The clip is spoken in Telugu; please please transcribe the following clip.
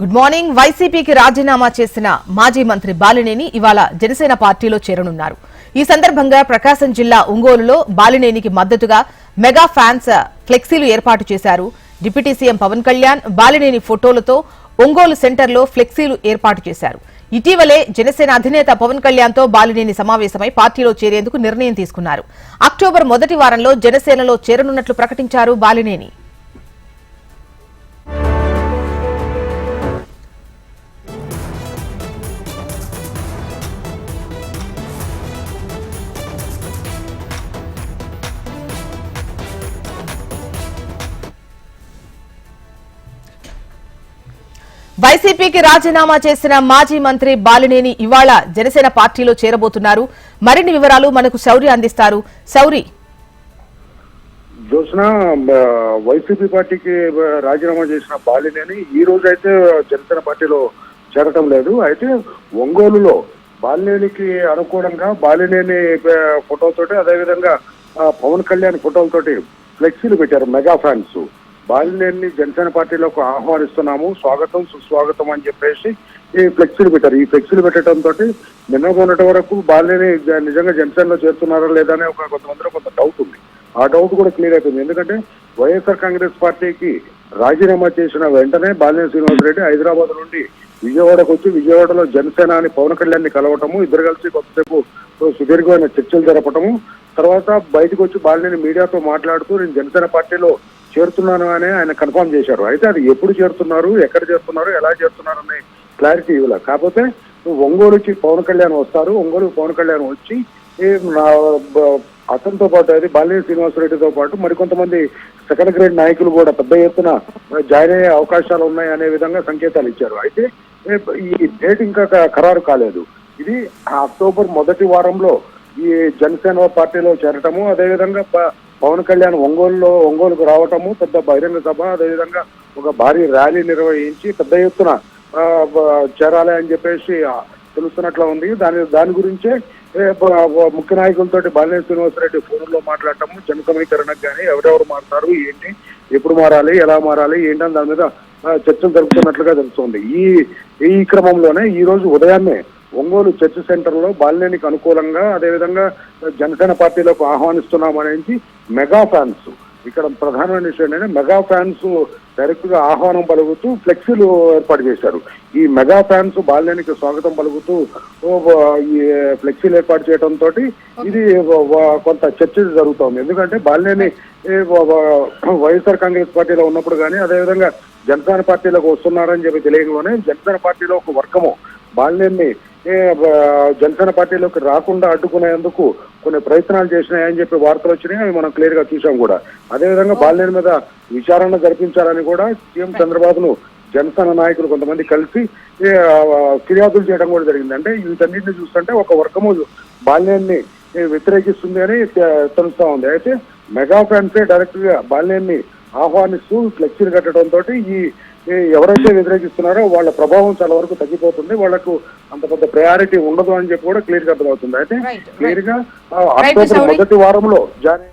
Good morning. వైసీపీకి రాజీనామా చేసిన మాజీ మంత్రి బాలినేని ఇవాళ జనసేన పార్టీలో చేరనున్నారు. ఈ సందర్భంగా ప్రకాశం జిల్లా ఒంగోలులో బాలినేనికి మద్దతుగా మెగా ఫ్యాన్స్ ఫ్లెక్సీలు ఏర్పాటు చేశారు. డిప్యూటీ సీఎం పవన్ కళ్యాణ్ బాలినేని ఫోటోలతో ఒంగోలు సెంటర్లో ఫ్లెక్సీలు ఏర్పాటు చేశారు. ఇటీవలే జనసేన అధినేత పవన్ కళ్యాణ్తో బాలినేని సమావేశమై పార్టీలో చేరేందుకు నిర్ణయం తీసుకున్నారు. అక్టోబర్ మొదటి వారంలో జనసేనలో చేరనున్నట్లు ప్రకటించారు బాలినేని. వైసీపీకి రాజీనామా చేసిన మాజీ మంత్రి బాలినేని ఇవాళ జనసేన పార్టీలో చేరబోతున్నారు. మరిన్ని వివరాలు మనకు శౌరి అందిస్తారు. శౌరి. జోస్న వైసీపీ పార్టీకి రాజీనామా చేసిన బాలినేని ఈ రోజు అయితే జనసేన పార్టీలో చేరటం లేదు. అయితే ఒంగోలులో బాలినేనికి అనుకూలంగా బాలినేని ఫోటోలతోటి ఫోటోతోటి అదేవిధంగా పవన్ కళ్యాణ్ ఫోటోలతోటి ఫ్లెక్సీలు పెట్టారు మెగా ఫ్యాన్స్. బాలినేని జనసేన పార్టీలోకి ఆహ్వానిస్తున్నాము. స్వాగతం సుస్వాగతం అని చెప్పేసి ఈ ఫ్లెక్సీలు పెట్టారు. ఈ ఫ్లెక్సీలు పెట్టడంతో నిన్న మొన్నటి వరకు బాలినేని నిజంగా జనసేనలో చేస్తున్నారా లేదా అనే ఒక కొంతమందిలో కొంత డౌట్ ఉంది. ఆ డౌట్ కూడా క్లియర్ అయిపోయింది. ఎందుకంటే వైఎస్ఆర్ కాంగ్రెస్ పార్టీకి రాజీనామా చేసిన వెంటనే బాలినేని శ్రీనివాసరెడ్డి హైదరాబాద్ నుండి విజయవాడకు వచ్చి విజయవాడలో జనసేన అని పవన్ కళ్యాణ్ని కలవటము ఇద్దరు కలిసి కొంతసేపు సుదీర్ఘమైన చర్చలు జరపటము తర్వాత బయటకు వచ్చి బాలినేని మీడియాతో మాట్లాడుతూ నేను జనసేన పార్టీలో చేరుతున్నాను అని ఆయన కన్ఫర్మ్ చేశారు. అయితే అది ఎప్పుడు చేరుతున్నారు ఎక్కడ చేరుతున్నారు ఎలా చేరుతున్నారు అనే క్లారిటీ ఇవ్వలే. కాకపోతే ఒంగోలుకి పవన్ కళ్యాణ్ వస్తారు ఒంగోలు పవన్ కళ్యాణ్ వచ్చి నా అతనితో పాటు అది బాలినేని శ్రీనివాసరెడ్డితో పాటు మరికొంతమంది సెకండ్ గ్రేడ్ నాయకులు కూడా పెద్ద ఎత్తున జాయిన్ అయ్యే అవకాశాలు ఉన్నాయి అనే విధంగా సంకేతాలు ఇచ్చారు. అయితే ఈ డేట్ ఇంకా ఖరారు కాలేదు. ఇది అక్టోబర్ మొదటి వారంలో ఈ జనసేన పార్టీలో చేరటము అదేవిధంగా పవన్ కళ్యాణ్ ఒంగోలులో ఒంగోలుకు రావటము పెద్ద బహిరంగ సభ అదేవిధంగా ఒక భారీ ర్యాలీ నిర్వహించి పెద్ద ఎత్తున చేరాలి అని చెప్పేసి తెలుస్తున్నట్లు ఉంది. దాని దాని గురించే ముఖ్య నాయకులతోటి బాలినేని శ్రీనివాసరెడ్డి ఫోన్లో మాట్లాడటము జనసమీకరణకు కానీ ఎవరెవరు మారుతారు ఏంటి ఎప్పుడు మారాలి ఎలా మారాలి ఏంటని దాని మీద చర్చలు జరుపుతున్నట్లుగా తెలుస్తుంది. ఈ ఈ క్రమంలోనే ఈ రోజు ఉదయాన్నే ఒంగోలు చర్చ్ సెంటర్లో బాలినేనికి అనుకూలంగా అదేవిధంగా జనసేన పార్టీలోకి ఆహ్వానిస్తున్నామనేసి మెగా ఫ్యాన్స్. ఇక్కడ ప్రధానమైన విషయం ఏంటంటే మెగా ఫ్యాన్స్ డైరెక్ట్గా ఆహ్వానం పలుకుతూ ఫ్లెక్సీలు ఏర్పాటు చేశారు. ఈ మెగా ఫ్యాన్స్ బాలినేనికి స్వాగతం పలుకుతూ ఈ ఫ్లెక్సీలు ఏర్పాటు చేయడంతో ఇది కొంత చర్చ జరుగుతోంది ఎందుకంటే బాలినేని వైఎస్ఆర్ కాంగ్రెస్ పార్టీలో ఉన్నప్పుడు కానీ అదేవిధంగా జనసేన పార్టీలోకి వస్తున్నారని చెప్పి తెలియగానే జనసేన పార్టీలో ఒక వర్గము బాలినేని జనసేన పార్టీలోకి రాకుండా అడ్డుకునేందుకు కొన్ని ప్రయత్నాలు చేసినాయని చెప్పి వార్తలు వచ్చినాయి అవి మనం క్లియర్గా చూసాం కూడా. అదేవిధంగా బాలినేని మీద విచారణ జరిపించాలని కూడా సీఎం చంద్రబాబు ను జనసేన నాయకులు కొంతమంది కలిసి ఫిర్యాదులు చేయడం కూడా జరిగింది. అంటే వీటన్నిటిని చూస్తుంటే ఒక వర్గము బాల్యాన్ని వ్యతిరేకిస్తుంది అని తెలుస్తా ఉంది. అయితే మెగా ఫ్యాన్సే డైరెక్ట్గా బాల్యాన్ని ఆహ్వానిస్తూ ఫ్లెక్సీలు కట్టడంతో ఈ ఎవరైతే వ్యతిరేకిస్తున్నారో వాళ్ళ ప్రభావం చాలా వరకు తగ్గిపోతుంది వాళ్ళకు అంత పెద్ద ప్రయారిటీ ఉండదు అని చెప్పి కూడా క్లియర్గా అర్థమవుతుంది అయితే. క్లియర్గా అక్టోబర్. మొదటి వారంలో జారీ